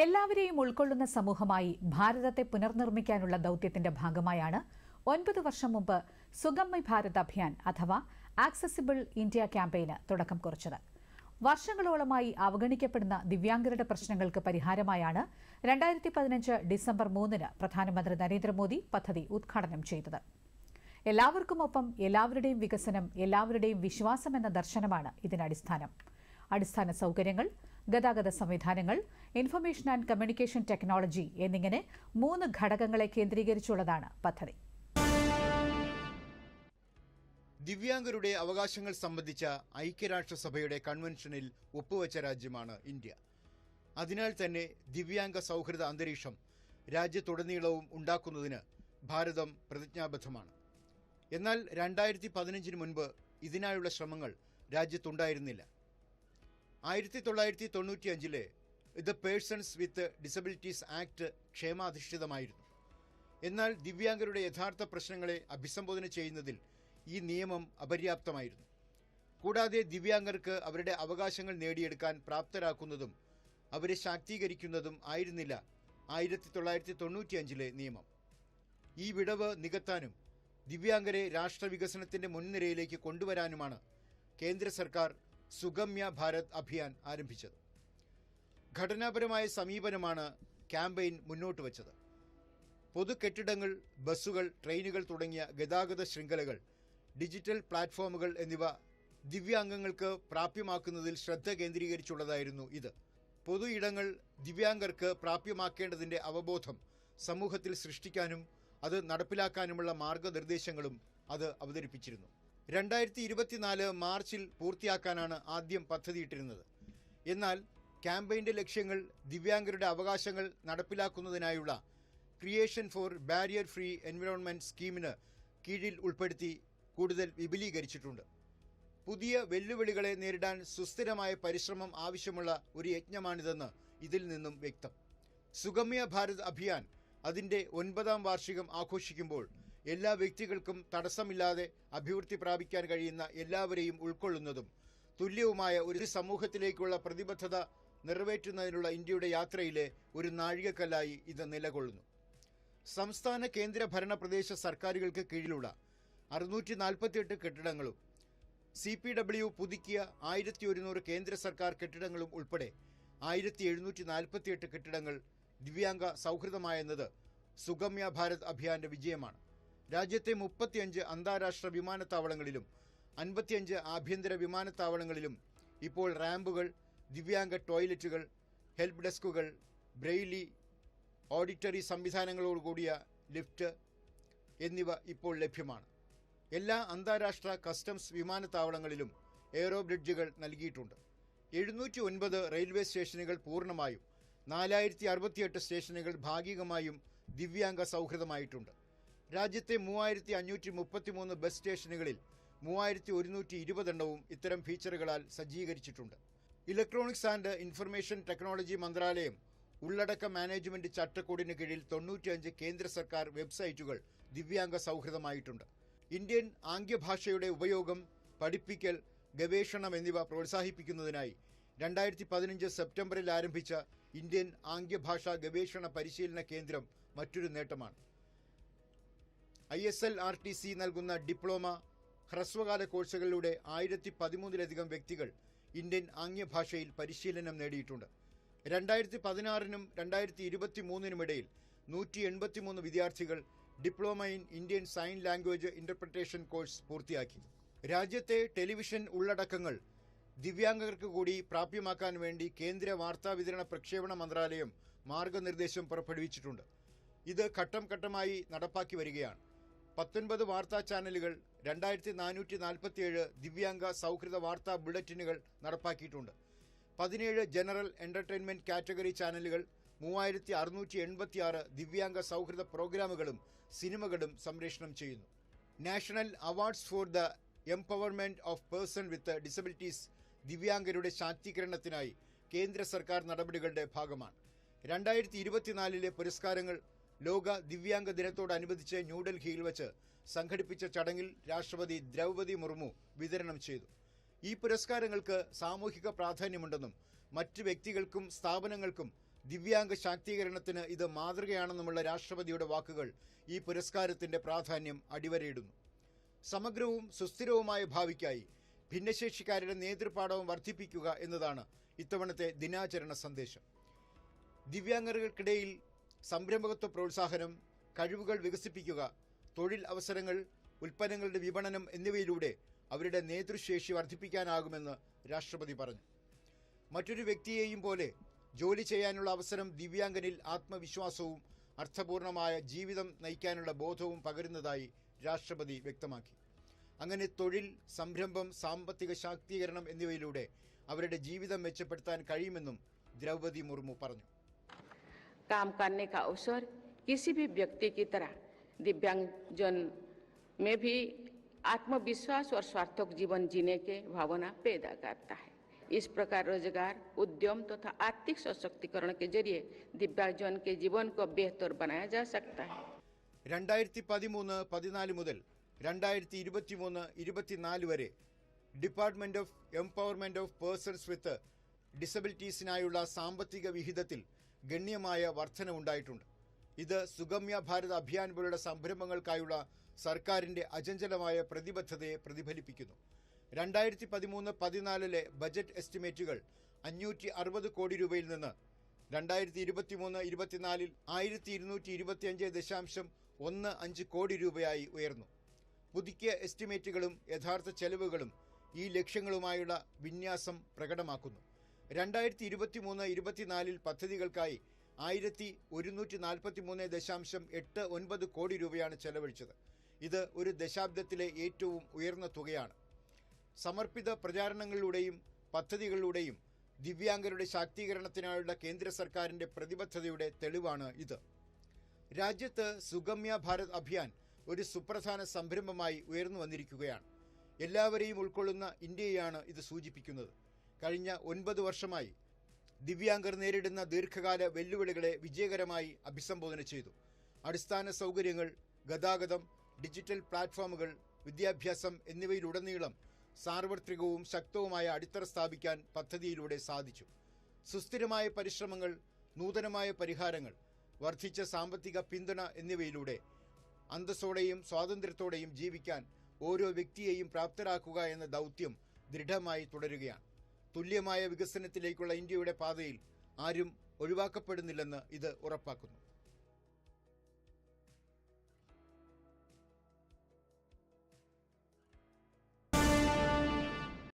എല്ലാവരെയും ഉൾക്കൊള്ളുന്ന സമൂഹമായി ഭാരതത്തെ പുനർനിർമ്മിക്കാനുള്ള ദൌത്യത്തിന്റെ ഭാഗമായാണ് ഒൻപത് വർഷം മുമ്പ് സുഗമ്യ ഭാരത് അഭിയാൻ അഥവാ ആക്സസിബിൾ ഇന്ത്യ ക്യാമ്പയിന് തുടക്കം കുറിച്ചത്. വർഷങ്ങളോളമായി അവഗണിക്കപ്പെടുന്ന ദിവ്യാംഗരുടെ പ്രശ്നങ്ങൾക്ക് പരിഹാരമായാണ് രണ്ടായിരത്തി പതിനഞ്ച് ഡിസംബർ മൂന്നിന് പ്രധാനമന്ത്രി നരേന്ദ്രമോദി പദ്ധതി ഉദ്ഘാടനം ചെയ്തത്. എല്ലാവർക്കുമൊപ്പം എല്ലാവരുടെയും വികസനം എല്ലാവരുടെയും വിശ്വാസം എന്ന ദർശനമാണ് ഇതിനടിസ്ഥാനം. അടിസ്ഥാന സൗകര്യങ്ങൾ ഗതാഗത സംവിധാനങ്ങൾ ഇൻഫർമേഷൻ ആൻഡ് കമ്മ്യൂണിക്കേഷൻ ടെക്നോളജി എന്നിങ്ങനെ മൂന്ന് ഘടകങ്ങളെ കേന്ദ്രീകരിച്ചുള്ളതാണ് പദ്ധതി. ദിവ്യാംഗരുടെ അവകാശങ്ങൾ സംബന്ധിച്ച ഐക്യരാഷ്ട്രസഭയുടെ കൺവെൻഷനിൽ ഒപ്പുവച്ച രാജ്യമാണ് ഇന്ത്യ. അതിനാൽ തന്നെ ദിവ്യാംഗ സൗഹൃദ അന്തരീക്ഷം രാജ്യത്തുടനീളവും ഉണ്ടാക്കുന്നതിന് ഭാരതം പ്രതിജ്ഞാബദ്ധമാണ്. എന്നാൽ രണ്ടായിരത്തി പതിനഞ്ചിന് മുൻപ് ഇതിനായുള്ള ശ്രമങ്ങൾ രാജ്യത്തുണ്ടായിരുന്നില്ല. ആയിരത്തി തൊള്ളായിരത്തി തൊണ്ണൂറ്റിയഞ്ചിലെ the persons with disabilities act ക്ഷേമാധിഷ്ഠിതമായിരുന്നു. എന്നാൽ ദിവ്യാംഗരുടെ യഥാർത്ഥ പ്രശ്നങ്ങളെ അഭിസംബോധന ചെയ്യുന്നതിൽ ഈ നിയമം അപര്യാപ്തമായിരുന്നു. കൂടാതെ ദിവ്യാംഗർക്ക് അവരുടെ അവകാശങ്ങൾ നേടിയെടുക്കാൻ പ്രാപ്തരാക്കുന്നതും അവരെ ശാക്തീകരിക്കുന്നതും ആയിരുന്നില്ല ആയിരത്തി തൊള്ളായിരത്തി തൊണ്ണൂറ്റിയഞ്ചിലെ നിയമം. ഈ വിടവ് നികത്താനും ദിവ്യാംഗരെ രാഷ്ട്രവികസനത്തിന്റെ മുൻനിരയിലേക്ക് കൊണ്ടുവരാനുമാണ് കേന്ദ്ര സർക്കാർ സുഗമ്യ ഭാരത് അഭിയാൻ ആരംഭിച്ചത്. ഘടനാപരമായ സമീപനമാണ് ക്യാമ്പയിൻ മുന്നോട്ട് വച്ചത്. പൊതു കെട്ടിടങ്ങൾ ബസ്സുകൾ ട്രെയിനുകൾ തുടങ്ങിയ ഗതാഗത ശൃംഖലകൾ ഡിജിറ്റൽ പ്ലാറ്റ്ഫോമുകൾ എന്നിവ ദിവ്യാംഗങ്ങൾക്ക് പ്രാപ്യമാക്കുന്നതിൽ ശ്രദ്ധ കേന്ദ്രീകരിച്ചുള്ളതായിരുന്നു ഇത്. പൊതു ഇടങ്ങൾ ദിവ്യാംഗർക്ക് പ്രാപ്യമാക്കേണ്ടതിന്റെ അവബോധം സമൂഹത്തിൽ സൃഷ്ടിക്കാനും അത് നടപ്പിലാക്കാനുമുള്ള മാർഗനിർദ്ദേശങ്ങളും അത് അവതരിപ്പിച്ചിരുന്നു. രണ്ടായിരത്തി ഇരുപത്തിനാല് മാർച്ചിൽ പൂർത്തിയാക്കാനാണ് ആദ്യം പദ്ധതിയിട്ടിരുന്നത്. എന്നാൽ ക്യാമ്പയിന്റെ ലക്ഷ്യങ്ങൾ ദിവ്യാംഗരുടെ അവകാശങ്ങൾ നടപ്പിലാക്കുന്നതിനായുള്ള creation for barrier free environment സ്കീമിന് കീഴിൽ ഉൾപ്പെടുത്തി കൂടുതൽ വിപുലീകരിച്ചിട്ടുണ്ട്. പുതിയ വെല്ലുവിളികളെ നേരിടാൻ സുസ്ഥിരമായ പരിശ്രമം ആവശ്യമുള്ള ഒരു യജ്ഞമാണിതെന്ന് ഇതിൽ നിന്നും വ്യക്തം. സുഗമ്യ ഭാരത് അഭിയാൻ അതിന്റെ ഒൻപതാം വാർഷികം ആഘോഷിക്കുമ്പോൾ എല്ലാ വ്യക്തികൾക്കും തടസ്സമില്ലാതെ അഭിവൃദ്ധി പ്രാപിക്കാൻ കഴിയുന്ന എല്ലാവരെയും ഉൾക്കൊള്ളുന്നതും തുല്യവുമായ ഒരു സമൂഹത്തിലേക്കുള്ള പ്രതിബദ്ധത നിറവേറ്റുന്നതിനുള്ള ഇന്ത്യയുടെ യാത്രയിലെ ഒരു നാഴികക്കല്ലായി ഇത് നിലകൊള്ളുന്നു. സംസ്ഥാന കേന്ദ്ര ഭരണ പ്രദേശ സർക്കാരുകൾക്ക് കീഴിലുള്ള അറുന്നൂറ്റി നാൽപ്പത്തിയെട്ട് കെട്ടിടങ്ങളും സി പി ഡബ്ല്യു പുതുക്കിയ ആയിരത്തി ഒരുന്നൂറ് കേന്ദ്ര സർക്കാർ കെട്ടിടങ്ങളും ഉൾപ്പെടെ ആയിരത്തി എഴുന്നൂറ്റി നാൽപ്പത്തിയെട്ട് കെട്ടിടങ്ങൾ ദിവ്യാംഗ സൗഹൃദമായെന്നത് സുഗമ്യ ഭാരത് അഭിയാന്റെ വിജയമാണ്. രാജ്യത്തെ മുപ്പത്തിയഞ്ച് അന്താരാഷ്ട്ര വിമാനത്താവളങ്ങളിലും അൻപത്തിയഞ്ച് ആഭ്യന്തര വിമാനത്താവളങ്ങളിലും ഇപ്പോൾ റാമ്പുകൾ ദിവ്യാംഗ ടോയ്ലറ്റുകൾ ഹെൽപ്പ് ഡെസ്കുകൾ ബ്രെയിലി ഓഡിറ്ററി സംവിധാനങ്ങളോടുകൂടിയ ലിഫ്റ്റ് എന്നിവ ഇപ്പോൾ ലഭ്യമാണ്. എല്ലാ അന്താരാഷ്ട്ര കസ്റ്റംസ് വിമാനത്താവളങ്ങളിലും എയറോ ബ്രിഡ്ജുകൾ നൽകിയിട്ടുണ്ട്. എഴുന്നൂറ്റി ഒൻപത് റെയിൽവേ സ്റ്റേഷനുകൾ പൂർണമായും നാലായിരത്തി അറുപത്തിയെട്ട് സ്റ്റേഷനുകൾ ഭാഗികമായും ദിവ്യാംഗ സൗഹൃദമായിട്ടുണ്ട്. രാജ്യത്തെ മൂവായിരത്തി അഞ്ഞൂറ്റി മുപ്പത്തിമൂന്ന് ബസ് സ്റ്റേഷനുകളിൽ മൂവായിരത്തി ഒരുന്നൂറ്റി ഇരുപതെണ്ണവും ഇത്തരം ഫീച്ചറുകളാൽ സജ്ജീകരിച്ചിട്ടുണ്ട്. ഇലക്ട്രോണിക്സ് ആൻഡ് ഇൻഫർമേഷൻ ടെക്നോളജി മന്ത്രാലയം ഉള്ളടക്ക മാനേജ്മെന്റ് ചട്ടക്കൂടിന് കീഴിൽ തൊണ്ണൂറ്റിയഞ്ച് കേന്ദ്ര സർക്കാർ വെബ്സൈറ്റുകൾ ദിവ്യാംഗ സൗഹൃദമായിട്ടുണ്ട്. ഇന്ത്യൻ ആംഗ്യഭാഷയുടെ ഉപയോഗം പഠിപ്പിക്കൽ ഗവേഷണം എന്നിവ പ്രോത്സാഹിപ്പിക്കുന്നതിനായി രണ്ടായിരത്തി പതിനഞ്ച് സെപ്റ്റംബറിൽ ആരംഭിച്ച ഇന്ത്യൻ ആംഗ്യഭാഷാ ഗവേഷണ പരിശീലന കേന്ദ്രം മറ്റൊരു നേട്ടമാണ്. I S L R T C നൽകുന്ന ഡിപ്ലോമ ഹ്രസ്വകാല കോഴ്സുകളിലൂടെ ആയിരത്തി പതിമൂന്നിലധികം വ്യക്തികൾ ഇന്ത്യൻ ആംഗ്യഭാഷയിൽ പരിശീലനം നേടിയിട്ടുണ്ട്. രണ്ടായിരത്തി പതിനാറിനും രണ്ടായിരത്തി ഇരുപത്തി മൂന്നിനുമിടയിൽ നൂറ്റി എൺപത്തിമൂന്ന് വിദ്യാർത്ഥികൾ diploma in Indian sign language interpretation course പൂർത്തിയാക്കി. രാജ്യത്തെ ടെലിവിഷൻ ഉള്ളടക്കങ്ങൾ ദിവ്യാംഗർക്ക് കൂടി പ്രാപ്യമാക്കാൻ വേണ്ടി കേന്ദ്ര വാർത്താവിതരണ പ്രക്ഷേപണ മന്ത്രാലയം മാർഗനിർദ്ദേശം പുറപ്പെടുവിച്ചിട്ടുണ്ട്. ഇത് ഘട്ടം ഘട്ടമായി നടപ്പാക്കി വരികയാണ്. പത്തൊൻപത് വാർത്താ ചാനലുകൾ രണ്ടായിരത്തി നാനൂറ്റി നാൽപ്പത്തിയേഴ് ദിവ്യാംഗ സൗഹൃദ വാർത്താ ബുള്ളറ്റിനുകൾ നടപ്പാക്കിയിട്ടുണ്ട്. പതിനേഴ് ജനറൽ എന്റർടൈൻമെന്റ് കാറ്റഗറി ചാനലുകൾ മൂവായിരത്തി അറുന്നൂറ്റി എൺപത്തിയാറ് ദിവ്യാംഗ സൗഹൃദ പ്രോഗ്രാമുകളും സിനിമകളും സംപ്രേഷണം ചെയ്യുന്നു. National awards for the empowerment of person with disabilities ദിവ്യാംഗരുടെ ശാക്തീകരണത്തിനായി കേന്ദ്ര സർക്കാർ നടപടികളുടെ ഭാഗമാണ്. രണ്ടായിരത്തി ഇരുപത്തിനാലിലെ പുരസ്കാരങ്ങൾ ലോക ദിവ്യാംഗ ദിനത്തോടനുബന്ധിച്ച് ന്യൂഡൽഹിയിൽ വച്ച് സംഘടിപ്പിച്ച ചടങ്ങിൽ രാഷ്ട്രപതി ദ്രൗപതി മുർമു വിതരണം ചെയ്തു. ഈ പുരസ്കാരങ്ങൾക്ക് സാമൂഹിക പ്രാധാന്യമുണ്ടെന്നും മറ്റ് വ്യക്തികൾക്കും സ്ഥാപനങ്ങൾക്കും ദിവ്യാംഗ ശാക്തീകരണത്തിന് ഇത് മാതൃകയാണെന്നുമുള്ള രാഷ്ട്രപതിയുടെ വാക്കുകൾ ഈ പുരസ്കാരത്തിന്റെ പ്രാധാന്യം അടിവരയിടുന്നു. സമഗ്രവും സുസ്ഥിരവുമായ ഭാവിക്കായി ഭിന്നശേഷിക്കാരുടെ നേതൃപാഠവും വർദ്ധിപ്പിക്കുക എന്നതാണ് ഇത്തവണത്തെ ദിനാചരണ സന്ദേശം. ദിവ്യാംഗർക്കിടയിൽ സംരംഭകത്വ പ്രോത്സാഹനം കഴിവുകൾ വികസിപ്പിക്കുക തൊഴിൽ അവസരങ്ങൾ ഉൽപ്പന്നങ്ങളുടെ വിപണനം എന്നിവയിലൂടെ അവരുടെ നേതൃശേഷി വർദ്ധിപ്പിക്കാനാകുമെന്ന് രാഷ്ട്രപതി പറഞ്ഞു. മറ്റൊരു വ്യക്തിയെയും പോലെ ജോലി ചെയ്യാനുള്ള അവസരം ദിവ്യാംഗനിൽ ആത്മവിശ്വാസവും അർത്ഥപൂർണമായ ജീവിതം നയിക്കാനുള്ള ബോധവും പകരുന്നതായി രാഷ്ട്രപതി വ്യക്തമാക്കി. അങ്ങനെ തൊഴിൽ സംരംഭം സാമ്പത്തിക ശാക്തീകരണം എന്നിവയിലൂടെ അവരുടെ ജീവിതം മെച്ചപ്പെടുത്താൻ കഴിയുമെന്നും ദ്രൗപതി മുർമു പറഞ്ഞു. काम करने का अवसर किसी भी व्यक्ति की तरह दिव्यांगजन में भी आत्मविश्वास और सार्थक जीवन जीने के भावना पैदा करता है इस प्रकार रोजगार उद्यम तथा आर्थिक सशक्तिकरण के जरिए दिव्यांगजन के जीवन को बेहतर बनाया जा सकता है രണ്ടായിരത്തി പതിമൂന്ന് പതിനാല് മുതൽ രണ്ടായിരത്തി ഇരുപത്തിമൂന്ന് ഇരുപത്തിനാല് വരെ department of empowerment of persons with ഡിസബിലിറ്റീസിനായുള്ള സാമ്പത്തിക വിഹിതത്തിൽ ഗണ്യമായ വർധനവുണ്ടായിട്ടുണ്ട്. ഇത് സുഗമ്യ ഭാരത് അഭിയാൻ പോലുള്ള സംരംഭങ്ങൾക്കായുള്ള സർക്കാരിന്റെ അചഞ്ചലമായ പ്രതിബദ്ധതയെ പ്രതിഫലിപ്പിക്കുന്നു. രണ്ടായിരത്തി പതിമൂന്ന് പതിനാലിലെ ബജറ്റ് എസ്റ്റിമേറ്റുകൾ അഞ്ഞൂറ്റി അറുപത് കോടി രൂപയിൽ നിന്ന് രണ്ടായിരത്തി ഇരുപത്തിമൂന്ന് ഇരുപത്തിനാലിൽ ആയിരത്തി ഇരുന്നൂറ്റി ഇരുപത്തിയഞ്ച് ദശാംശം ഒന്ന് അഞ്ച് കോടി രൂപയായി ഉയർന്നു. പുതുക്കിയ എസ്റ്റിമേറ്റുകളും യഥാർത്ഥ ചെലവുകളും ഈ ലക്ഷ്യങ്ങളുമായുള്ള വിന്യാസം പ്രകടമാക്കുന്നു. രണ്ടായിരത്തി ഇരുപത്തി മൂന്ന് ഇരുപത്തിനാലിൽ പദ്ധതികൾക്കായി ആയിരത്തി ഒരുന്നൂറ്റി നാൽപ്പത്തി മൂന്ന് ദശാംശം എട്ട് ഒൻപത് കോടി രൂപയാണ് ചെലവഴിച്ചത്. ഇത് ഒരു ദശാബ്ദത്തിലെ ഏറ്റവും ഉയർന്ന തുകയാണ്. സമർപ്പിത പ്രചാരണങ്ങളിലൂടെയും പദ്ധതികളിലൂടെയും ദിവ്യാംഗരുടെ ശാക്തീകരണത്തിനായുള്ള കേന്ദ്ര സർക്കാരിന്റെ പ്രതിബദ്ധതയുടെ തെളിവാണ് ഇത്. രാജ്യത്ത് സുഗമ്യ ഭാരത് അഭിയാൻ ഒരു സുപ്രധാന സംരംഭമായി ഉയർന്നു വന്നിരിക്കുകയാണ് എല്ലാവരെയും ഉൾക്കൊള്ളുന്ന ഇന്ത്യയാണ് ഇത് സൂചിപ്പിക്കുന്നത്. കഴിഞ്ഞ ഒൻപത് വർഷമായി ദിവ്യാംഗർ നേരിടുന്ന ദീർഘകാല വെല്ലുവിളികളെ വിജയകരമായി അഭിസംബോധന ചെയ്തു. അടിസ്ഥാന സൗകര്യങ്ങൾ ഗതാഗതം ഡിജിറ്റൽ പ്ലാറ്റ്ഫോമുകൾ വിദ്യാഭ്യാസം എന്നിവയിലുടനീളം സാർവത്രികവും ശക്തവുമായ അടിത്തറ സ്ഥാപിക്കാൻ പദ്ധതിയിലൂടെ സാധിച്ചു. സുസ്ഥിരമായ പരിശ്രമങ്ങൾ നൂതനമായ പരിഹാരങ്ങൾ വർദ്ധിച്ച സാമ്പത്തിക പിന്തുണ എന്നിവയിലൂടെ അന്തസ്സോടെയും സ്വാതന്ത്ര്യത്തോടെയും ജീവിക്കാൻ ഓരോ വ്യക്തിയെയും പ്രാപ്തരാക്കുക എന്ന ദൗത്യം ദൃഢമായി തുടരുകയാണ്. തുല്യമായ വികസനത്തിലേക്കുള്ള ഇന്ത്യയുടെ പാതയിൽ ആരും ഒഴിവാക്കപ്പെടുന്നില്ലെന്ന് ഇത് ഉറപ്പാക്കുന്നു.